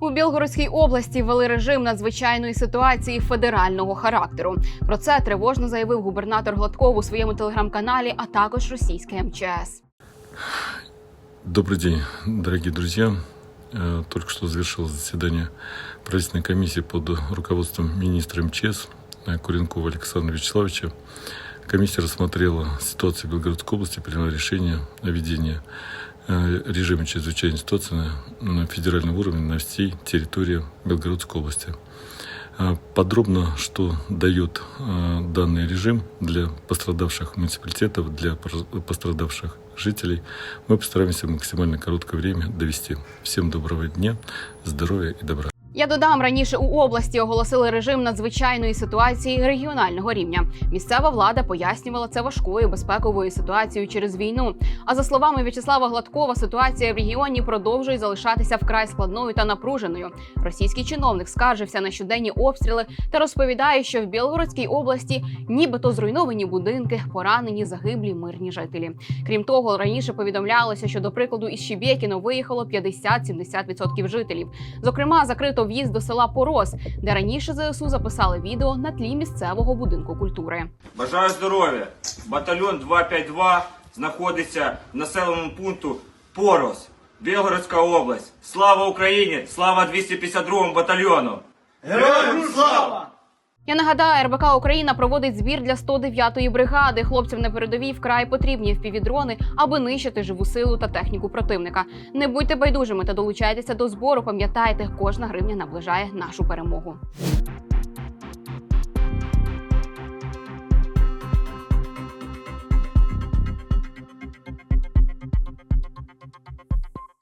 У Білгородській області ввели режим надзвичайної ситуації федерального характеру. Про це тривожно заявив губернатор Гладков у своєму телеграм-каналі, а також російське МЧС. Добрый день, дорогие друзья. Э, Только что завершилось заседание правительственной комиссии под руководством министра МЧС э, Куренкова Александра Вячеславовича. Комиссия рассмотрела ситуацию в Белгородской области, приняла решение о введении э, режима чрезвычайной ситуации на- федеральном уровне на всей территории Белгородской области. А Подробно, что дает э, данный режим для пострадавших муниципалитетов, для пострадавших жителей, мы постараемся в максимально короткое время довести. Всем доброго дня, здоровья и добра. Я додам раніше у області оголосили режим надзвичайної ситуації регіонального рівня. Місцева влада пояснювала це важкою безпековою ситуацією через війну. А за словами В'ячеслава Гладкова, ситуація в регіоні продовжує залишатися вкрай складною та напруженою. Російський чиновник скаржився на щоденні обстріли та розповідає, що в Білгородській області нібито зруйновані будинки, поранені, загиблі мирні жителі. Крім того, раніше повідомлялося, що до прикладу із Щебєкіно виїхало 50-70% жителів. Зокрема, закрито в'їзд до села Порос, де раніше ЗСУ записали відео на тлі місцевого будинку культури. Бажаю здоров'я. Батальйон 252 знаходиться в населеному пункту Порос, Білгородська область. Слава Україні! Слава 252 батальйону! Героям слава! Я нагадаю, РБК Україна проводить збір для 109-ї бригади. Хлопцям на передовій вкрай потрібні впівдрони, аби нищити живу силу та техніку противника. Не будьте байдужими та долучайтеся до збору. Пам'ятайте, кожна гривня наближає нашу перемогу.